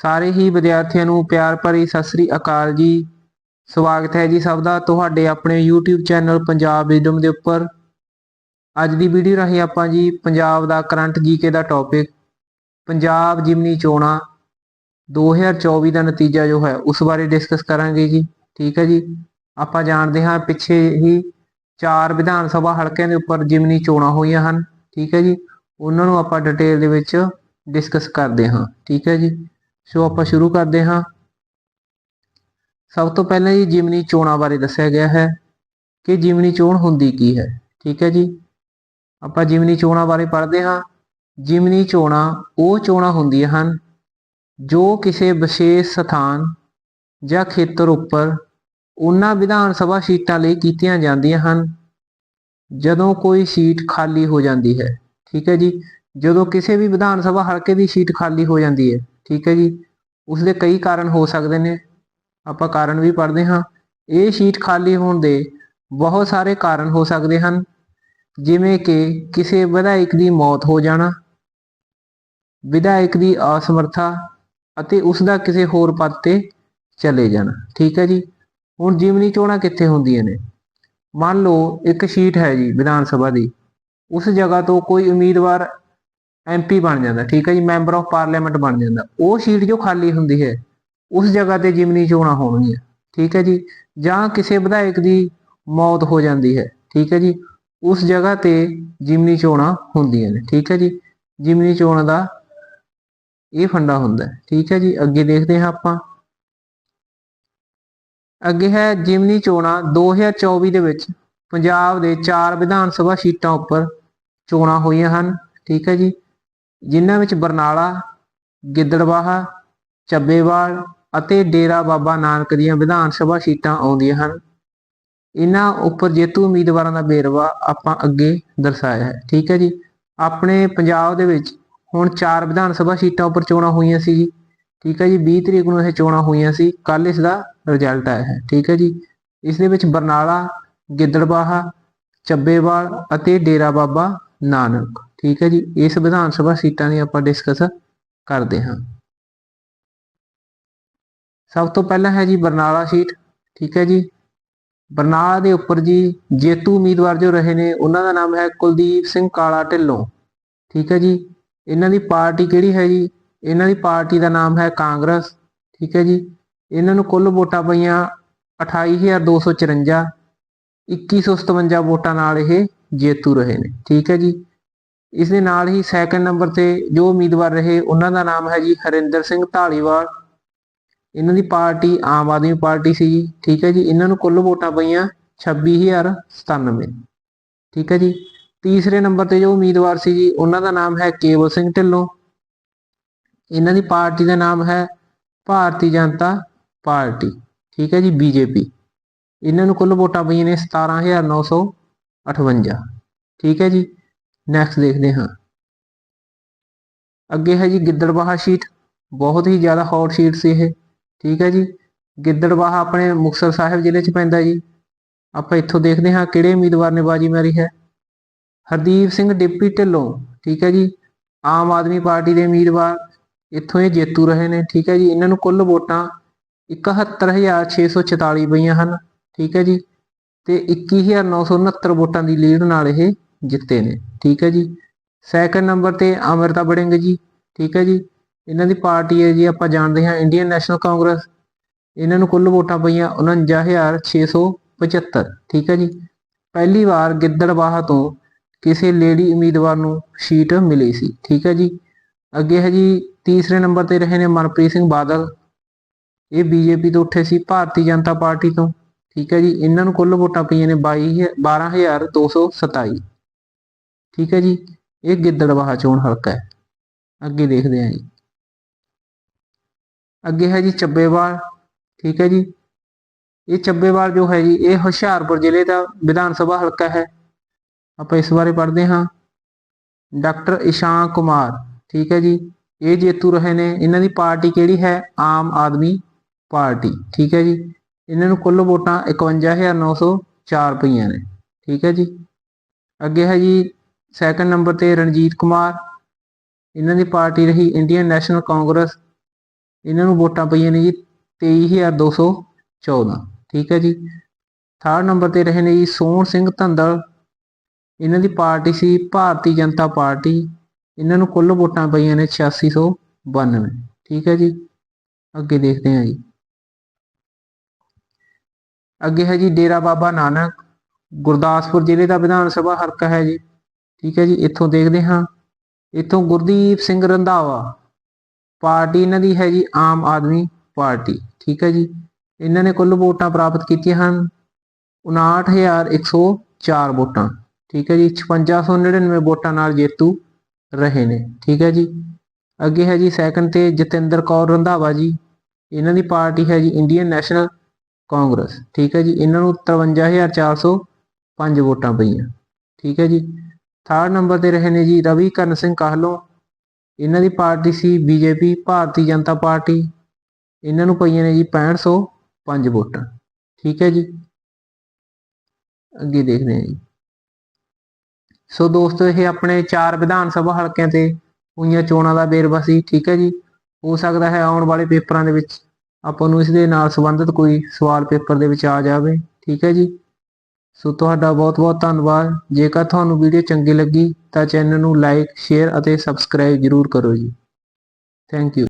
ਸਾਰੇ ਹੀ ਵਿਦਿਆਰਥੀਆਂ ਨੂੰ ਪਿਆਰ ਭਰੀ ਸਤਿ ਸ੍ਰੀ ਅਕਾਲ ਜੀ। ਸਵਾਗਤ ਹੈ ਜੀ ਸਭ ਦਾ ਤੁਹਾਡੇ ਆਪਣੇ YouTube ਚੈਨਲ ਪੰਜਾਬ ਵਿਜ਼ਡਮ ਦੇ ਉੱਪਰ। ਅੱਜ ਦੀ ਵੀਡੀਓ ਰਾਹੀਂ ਆਪਾਂ ਜੀ ਪੰਜਾਬ ਦਾ ਕਰੰਟ ਜੀਕੇ ਦਾ ਟੌਪਿਕ ਪੰਜਾਬ ਜਿਮਨੀ ਚੋਣਾਂ 2024 ਦਾ ਨਤੀਜਾ ਜੋ ਹੈ ਉਸ ਬਾਰੇ ਡਿਸਕਸ ਕਰਾਂਗੇ ਜੀ। ਠੀਕ ਹੈ ਜੀ? ਆਪਾਂ ਜਾਣਦੇ ਹਾਂ ਪਿੱਛੇ ਹੀ ਚਾਰ ਵਿਧਾਨ ਸਭਾ ਹਲਕਿਆਂ ਦੇ ਉੱਪਰ ਜਿਮਨੀ ਚੋਣਾਂ ਹੋਈਆਂ ਹਨ। ਠੀਕ ਹੈ ਜੀ? ਉਹਨਾਂ ਨੂੰ ਆਪਾਂ ਡਿਟੇਲ ਦੇ ਵਿੱਚ ਡਿਸਕਸ ਕਰਦੇ ਹਾਂ। ਠੀਕ ਹੈ ਜੀ? ਸੋ ਆਪਾਂ ਸ਼ੁਰੂ ਕਰਦੇ ਹਾਂ। ਸਭ ਤੋਂ ਪਹਿਲਾਂ ਜੀ ਜਿਮਨੀ ਚੋਣਾਂ ਬਾਰੇ ਦੱਸਿਆ ਗਿਆ ਹੈ ਕਿ ਜਿਮਨੀ ਚੋਣ ਹੁੰਦੀ ਕੀ ਹੈ। ਠੀਕ ਹੈ ਜੀ। ਆਪਾਂ ਜਿਮਨੀ ਚੋਣਾਂ ਬਾਰੇ ਪੜ੍ਹਦੇ ਹਾਂ। ਜਿਮਨੀ ਚੋਣਾਂ ਉਹ ਚੋਣਾਂ ਹੁੰਦੀਆਂ ਹਨ ਜੋ ਕਿਸੇ ਵਿਸ਼ੇਸ਼ ਸਥਾਨ ਜਾਂ ਖੇਤਰ ਉੱਪਰ ਉਹਨਾਂ ਵਿਧਾਨ ਸਭਾ ਸੀਟਾਂ ਲਈ ਕੀਤੀਆਂ ਜਾਂਦੀਆਂ ਹਨ। ਜਦੋਂ ਕੋਈ ਸੀਟ ਖਾਲੀ ਹੋ ਜਾਂਦੀ ਹੈ। ਠੀਕ ਹੈ ਜੀ। ਜਦੋਂ ਕਿਸੇ ਵੀ ਵਿਧਾਨ ਸਭਾ ਹਲਕੇ ਦੀ ਸੀਟ ਖਾਲੀ ਹੋ ਜਾਂਦੀ ਹੈ ਠੀਕ ਹੈ ਜੀ? ਉਸ ਦੇ ਕਈ ਕਾਰਨ ਹੋ ਸਕਦੇ ਨੇ। ਆਪਾਂ ਕਾਰਨ ਵੀ ਪੜ੍ਹਦੇ ਹਾਂ। ਇਹ ਸੀਟ ਖਾਲੀ ਹੋਣ ਦੇ ਬਹੁਤ ਸਾਰੇ ਕਾਰਨ ਹੋ ਸਕਦੇ ਹਨ। ਜਿਵੇਂ ਕਿ ਕਿਸੇ ਵਿਧਾਇਕ ਦੀ ਮੌਤ ਹੋ ਜਾਣਾ, ਵਿਧਾਇਕ ਦੀ ਅਸਮਰਥਾ ਅਤੇ ਉਸ ਦਾ ਕਿਸੇ ਹੋਰ ਪਦ ਤੇ ਚਲੇ ਜਾਣਾ। ਠੀਕ ਹੈ ਜੀ? ਹੁਣ ਜਿਮਨੀ ਚੋਣਾਂ ਕਿੱਥੇ ਹੁੰਦੀਆਂ ਨੇ? ਮੰਨ ਲਓ ਇੱਕ ਸੀਟ ਹੈ ਜੀ ਵਿਧਾਨ ਸਭਾ ਦੀ। ਉਸ ਜਗ੍ਹਾ ਤੋਂ ਕੋਈ ਉਮੀਦਵਾਰ ਐਮਪੀ ਬਣ ਜਾਂਦਾ, ਠੀਕ ਹੈ ਜੀ ਮੈਂਬਰ ਆਫ ਪਾਰਲੀਮੈਂਟ ਬਣ ਜਾਂਦਾ। ਉਹ ਸੀਟ ਜੋ ਖਾਲੀ ਹੁੰਦੀ ਹੈ, ਉਸ ਜਗ੍ਹਾ ਤੇ ਜਿਮਨੀ ਚੋਣਾਂ ਹੋਣਗੀਆਂ, ਠੀਕ ਹੈ ਜੀ। ਜਾਂ ਕਿਸੇ ਵਿਧਾਇਕ ਦੀ ਮੌਤ ਹੋ ਜਾਂਦੀ ਹੈ, ਠੀਕ ਹੈ ਜੀ। ਉਸ ਜਗ੍ਹਾ ਤੇ ਜਿਮਨੀ ਚੋਣਾਂ ਹੁੰਦੀਆਂ ਨੇ, ਠੀਕ ਹੈ ਜੀ। ਜਿਮਨੀ ਚੋਣ ਦਾ ਇਹ ਫੰਡਾ ਹੁੰਦਾ, ਠੀਕ ਹੈ ਜੀ। ਅੱਗੇ ਦੇਖਦੇ ਹਾਂ ਆਪਾਂ। ਅੱਗੇ ਹੈ ਜਿਮਨੀ ਚੋਣਾਂ 2024 ਦੇ ਵਿੱਚ ਪੰਜਾਬ ਦੇ ਚਾਰ ਵਿਧਾਨ ਸਭਾ ਸੀਟਾਂ ਉੱਪਰ ਚੋਣਾਂ ਹੋਈਆਂ ਹਨ, ਠੀਕ ਹੈ ਜੀ। ਜਿਨ੍ਹਾਂ ਵਿੱਚ ਬਰਨਾਲਾ ਗਿੱਦੜਬਾਹਾ ਚੱਬੇਵਾਲ ਅਤੇ ਡੇਰਾ ਬਾਬਾ ਨਾਨਕ ਦੀਆਂ ਵਿਧਾਨ ਸਭਾ ਸੀਟਾਂ ਆਉਂਦੀਆਂ ਹਨ। ਇਹਨਾਂ ਉੱਪਰ ਜੇਤੂ ਉਮੀਦਵਾਰਾਂ ਦਾ ਵੇਰਵਾ ਆਪਾਂ ਅੱਗੇ ਦਰਸਾਇਆ ਹੈ। ਠੀਕ ਹੈ ਜੀ। ਆਪਣੇ ਪੰਜਾਬ ਦੇ ਵਿੱਚ ਹੁਣ ਚਾਰ ਵਿਧਾਨ ਸਭਾ ਸੀਟਾਂ ਉੱਪਰ ਚੋਣਾਂ ਹੋਈਆਂ ਸੀ ਜੀ। ਠੀਕ ਹੈ ਜੀ। 20 ਤਰੀਕ ਨੂੰ ਇਹ ਚੋਣਾਂ ਹੋਈਆਂ ਸੀ। ਕੱਲ ਇਸ ਦਾ ਰਿਜ਼ਲਟ ਆਇਆ ਹੈ। ਠੀਕ ਹੈ ਜੀ। ਇਸ ਦੇ ਵਿੱਚ ਬਰਨਾਲਾ ਗਿੱਦੜਬਾਹਾ ਚੱਬੇਵਾਲ ਅਤੇ ਡੇਰਾ ਬਾਬਾ ਨਾਨਕ, ਠੀਕ ਹੈ ਜੀ। ਇਸ ਵਿਧਾਨ ਸਭਾ ਸੀਟਾਂ ਦੀ ਆਪਾਂ ਡਿਸਕਸ ਕਰਦੇ ਹਾਂ। ਸਭ ਤੋਂ ਪਹਿਲਾਂ ਹੈ ਜੀ ਬਰਨਾਲਾ ਸੀਟ, ਠੀਕ ਹੈ ਜੀ। ਬਰਨਾਲਾ ਦੇ ਉੱਪਰ ਜੀ ਜੇਤੂ ਉਮੀਦਵਾਰ ਜੋ ਰਹੇ ਨੇ, ਉਹਨਾਂ ਦਾ ਨਾਮ ਹੈ ਕੁਲਦੀਪ ਸਿੰਘ ਕਾਲਾ ਢਿੱਲੋਂ, ਠੀਕ ਹੈ ਜੀ। ਇਹਨਾਂ ਦੀ ਪਾਰਟੀ ਕਿਹੜੀ ਹੈ ਜੀ? ਇਹਨਾਂ ਦੀ ਪਾਰਟੀ ਦਾ ਨਾਮ ਹੈ ਕਾਂਗਰਸ, ਠੀਕ ਹੈ ਜੀ। ਇਹਨਾਂ ਨੂੰ ਕੁੱਲ ਵੋਟਾਂ ਪਈਆਂ 28254 2157 ਵੋਟਾਂ ਨਾਲ ਇਹ ਜੇਤੂ ਰਹੇ ਨੇ। ਠੀਕ ਹੈ ਜੀ? ਇਸ ਦੇ ਨਾਲ ਹੀ ਸੈਕੰਡ ਨੰਬਰ ਤੇ ਜੋ ਉਮੀਦਵਾਰ ਰਹੇ, ਉਹਨਾਂ ਦਾ ਨਾਮ ਹੈ ਜੀ ਹਰਿੰਦਰ ਸਿੰਘ ਢਾਲੀਵਾਲ। ਇਹਨਾਂ ਦੀ ਪਾਰਟੀ ਆਮ ਆਦਮੀ ਪਾਰਟੀ ਸੀ ਜੀ। ਠੀਕ ਹੈ ਜੀ? ਇਹਨਾਂ ਨੂੰ ਕੁੱਲ ਵੋਟਾਂ ਪਈਆਂ 26097 ਠੀਕ ਹੈ ਜੀ? ਤੀਸਰੇ ਨੰਬਰ ਤੇ ਜੋ ਉਮੀਦਵਾਰ ਸੀ ਜੀ, ਉਹਨਾਂ ਦਾ ਨਾਮ ਹੈ ਕੇਵਲ ਸਿੰਘ ਢਿੱਲੋਂ। ਇਹਨਾਂ ਦੀ ਪਾਰਟੀ ਦਾ ਨਾਮ ਹੈ ਭਾਰਤੀ ਜਨਤਾ ਪਾਰਟੀ। ਠੀਕ ਹੈ ਜੀ? ਬੀਜੇਪੀ। ਇਹਨਾਂ ਨੂੰ ਕੁੱਲ ਵੋਟਾਂ ਪਈਆਂ ਨੇ 17958 ਠੀਕ ਹੈ ਜੀ? ਨੈਕਸਟ ਦੇਖਦੇ ਹਾਂ। ਅੱਗੇ ਹੈ ਜੀ ਗਿੱਦੜਬਾਹਾ ਸ਼ੀਟ ਬਹੁਤ ਹੀ ਜ਼ਿਆਦਾ ਹੌਟ ਸ਼ੀਟ ਸੀ ਇਹ। ਠੀਕ ਹੈ ਜੀ? ਗਿੱਦੜਬਾਹਾ ਆਪਣੇ ਮੁਕਤਸਰ ਸਾਹਿਬ ਜ਼ਿਲ੍ਹੇ 'ਚ ਪੈਂਦਾ ਜੀ। ਆਪਾਂ ਇੱਥੋਂ ਦੇਖਦੇ ਹਾਂ ਕਿਹੜੇ ਉਮੀਦਵਾਰ ਨੇ ਬਾਜੀ ਮਾਰੀ ਹੈ। ਹਰਦੀਪ ਸਿੰਘ ਡਿਪਟੀ ਢਿੱਲੋਂ। ਠੀਕ ਹੈ ਜੀ? ਆਮ ਆਦਮੀ ਪਾਰਟੀ ਦੇ ਉਮੀਦਵਾਰ ਇੱਥੋਂ ਇਹ ਜੇਤੂ ਰਹੇ ਨੇ। ਠੀਕ ਹੈ ਜੀ? ਇਹਨਾਂ ਨੂੰ ਕੁੱਲ ਵੋਟਾਂ 71644 ਪਈਆਂ ਹਨ। ਠੀਕ ਹੈ ਜੀ? ਤੇ 21969 ਵੋਟਾਂ ਦੀ ਲੀਡ ਨਾਲ ਇਹ ਜਿੱਤੇ ਨੇ। ਠੀਕ ਹੈ ਜੀ? ਸੈਕੰਡ ਨੰਬਰ ਤੇ ਅਮਰਤਾ ਬੜਿੰਗ ਜੀ। ਠੀਕ ਹੈ ਜੀ? ਇਹਨਾਂ ਦੀ ਪਾਰਟੀ ਹੈ ਜੀ, ਆਪਾਂ ਜਾਣਦੇ ਹਾਂ ਇੰਡੀਅਨ ਨੈਸ਼ਨਲ ਕਾਂਗਰਸ ਇਹਨਾਂ ਨੂੰ ਕੁੱਲ ਵੋਟਾਂ ਪਈਆਂ 49675 ਠੀਕ ਹੈ ਜੀ? ਪਹਿਲੀ ਵਾਰ ਗਿੱਦੜਬਾਹਾ ਤੋਂ ਕਿਸੇ ਲੇਡੀ ਉਮੀਦਵਾਰ ਨੂੰ ਸੀਟ ਮਿਲੀ ਸੀ। ਠੀਕ ਹੈ ਜੀ? ਅੱਗੇ ਹੈ ਜੀ, ਤੀਸਰੇ ਨੰਬਰ ਤੇ ਰਹੇ ਨੇ ਮਨਪ੍ਰੀਤ ਸਿੰਘ ਬਾਦਲ। ਇਹ ਬੀਜੇਪੀ ਤੋਂ ਉੱਠੇ ਸੀ, ਭਾਰਤੀ ਜਨਤਾ ਪਾਰਟੀ ਤੋਂ। ਠੀਕ ਹੈ ਜੀ, ਇਹਨਾਂ ਨੂੰ ਕੁੱਲ ਵੋਟਾਂ ਪਈਆਂ ਨੇ 22 12227 ਠੀਕ ਹੈ ਜੀ, ਇਹ ਗਿੱਦੜਬਾਹਾ ਚੋਣ ਹਲਕਾ ਹੈ। ਅੱਗੇ ਦੇਖਦੇ ਹਾਂ ਜੀ। ਅੱਗੇ ਹੈ ਜੀ ਚੱਬੇਵਾਲ, ਠੀਕ ਹੈ ਜੀ। ਇਹ ਚੱਬੇਵਾਲ ਜੋ ਹੈ ਜੀ, ਇਹ ਹੁਸ਼ਿਆਰਪੁਰ ਜ਼ਿਲ੍ਹੇ ਦਾ ਵਿਧਾਨ ਸਭਾ ਹਲਕਾ ਹੈ। ਆਪਾਂ ਇਸ ਬਾਰੇ ਪੜ੍ਹਦੇ ਹਾਂ। ਡਾਕਟਰ ਇਸ਼ਾਨ ਕੁਮਾਰ, ਠੀਕ ਹੈ ਜੀ। ਇਹ ਜੇਤੂ ਰਹੇ ਨੇ। ਇਹਨਾਂ ਦੀ ਪਾਰਟੀ ਕਿਹੜੀ ਹੈ? ਆਮ ਆਦਮੀ ਪਾਰਟੀ, ਠੀਕ ਹੈ ਜੀ। ਇਹਨਾਂ ਨੂੰ ਕੁੱਲ ਵੋਟਾਂ 51904 ਪਈਆਂ ਨੇ। ਠੀਕ ਹੈ ਜੀ? ਅੱਗੇ ਹੈ ਜੀ ਸੈਕੰਡ ਨੰਬਰ ਤੇ ਰਣਜੀਤ ਕੁਮਾਰ। ਇਹਨਾਂ ਦੀ ਪਾਰਟੀ ਰਹੀ ਇੰਡੀਅਨ ਨੈਸ਼ਨਲ ਕਾਂਗਰਸ ਇਹਨਾਂ ਨੂੰ ਵੋਟਾਂ ਪਈਆਂ ਨੇ ਜੀ 23214 ਠੀਕ ਹੈ ਜੀ? ਥਰਡ ਨੰਬਰ ਤੇ ਰਹੇ ਨੇ ਜੀ ਸੋਹਣ ਸਿੰਘ ਧੰਦਲ। ਇਹਨਾਂ ਦੀ ਪਾਰਟੀ ਸੀ ਭਾਰਤੀ ਜਨਤਾ ਪਾਰਟੀ। ਇਹਨਾਂ ਨੂੰ ਕੁੱਲ ਵੋਟਾਂ ਪਈਆਂ ਨੇ 8692 ਠੀਕ ਹੈ ਜੀ? ਅੱਗੇ ਦੇਖਦੇ ਹਾਂ ਜੀ। ਅੱਗੇ ਹੈ ਜੀ ਡੇਰਾ ਬਾਬਾ ਨਾਨਕ, ਗੁਰਦਾਸਪੁਰ ਜ਼ਿਲ੍ਹੇ ਦਾ ਵਿਧਾਨ ਸਭਾ ਹਲਕਾ ਹੈ ਜੀ। ਠੀਕ ਹੈ ਜੀ, ਇੱਥੋਂ ਦੇਖਦੇ ਹਾਂ। ਇੱਥੋਂ ਗੁਰਦੀਪ ਸਿੰਘ ਰੰਧਾਵਾ, ਪਾਰਟੀ ਇਹਨਾਂ ਦੀ ਹੈ ਜੀ, ਆਮ ਆਦਮੀ ਪਾਰਟੀ। ਠੀਕ ਹੈ ਜੀ, ਇਹਨਾਂ ਨੇ ਕੁੱਲ ਵੋਟਾਂ ਪ੍ਰਾਪਤ ਕੀਤੀਆਂ ਹਨ 59104 ਵੋਟਾਂ। ਠੀਕ ਹੈ ਜੀ 5699 ਵੋਟਾਂ ਨਾਲ ਜੇਤੂ ਰਹੇ ਨੇ। ਠੀਕ ਹੈ ਜੀ, ਅੱਗੇ ਹੈ ਜੀ ਸੈਕੰਡ ਤੇ ਜਤਿੰਦਰ ਕੌਰ ਰੰਧਾਵਾ ਜੀ। ਇਹਨਾਂ ਦੀ ਪਾਰਟੀ ਹੈ ਜੀ, ਇੰਡੀਅਨ ਨੈਸ਼ਨਲ ਕਾਂਗਰਸ, ਠੀਕ ਹੈ ਜੀ। ਇਹਨਾਂ ਨੂੰ 53405 ਵੋਟਾਂ ਪਈਆਂ, ਠੀਕ ਹੈ ਜੀ। ਥਰਡ ਨੰਬਰ ਤੇ ਰਹੇ ਨੇ ਜੀ ਰਵੀ ਕਰਨ ਸਿੰਘ ਕਾਹਲੋਂ। ਇਹਨਾਂ ਦੀ ਪਾਰਟੀ ਸੀ ਬੀਜੇਪੀ ਭਾਰਤੀ ਜਨਤਾ ਪਾਰਟੀ। ਇਹਨਾਂ ਨੂੰ ਪਈਆਂ ਨੇ ਜੀ 6505 ਵੋਟਾਂ, ਠੀਕ ਹੈ ਜੀ। ਅੱਗੇ ਦੇਖਦੇ ਹਾਂ ਜੀ। ਸੋ ਦੋਸਤੋ, ਇਹ ਆਪਣੇ ਚਾਰ ਵਿਧਾਨ ਸਭਾ ਹਲਕਿਆਂ ਤੇ ਹੋਈਆਂ ਚੋਣਾਂ ਦਾ ਵੇਰਵਾ ਸੀ, ਠੀਕ ਹੈ ਜੀ। ਹੋ ਸਕਦਾ ਹੈ ਆਉਣ ਵਾਲੇ ਪੇਪਰਾਂ ਦੇ ਵਿੱਚ ਆਪਾਂ ਨੂੰ ਇਸ ਦੇ ਨਾਲ ਸੰਬੰਧਿਤ ਕੋਈ ਸਵਾਲ ਪੇਪਰ ਦੇ ਵਿੱਚ ਆ ਜਾਵੇ। ਠੀਕ ਹੈ ਜੀ? ਸੋ ਤੁਹਾਡਾ ਬਹੁਤ ਬਹੁਤ ਧੰਨਵਾਦ। ਜੇਕਰ ਤੁਹਾਨੂੰ ਵੀਡੀਓ ਚੰਗੀ ਲੱਗੀ ਤਾਂ ਚੈਨਲ ਨੂੰ ਲਾਈਕ, ਸ਼ੇਅਰ ਅਤੇ ਸਬਸਕ੍ਰਾਈਬ ਜਰੂਰ ਕਰੋ ਜੀ। Thank you.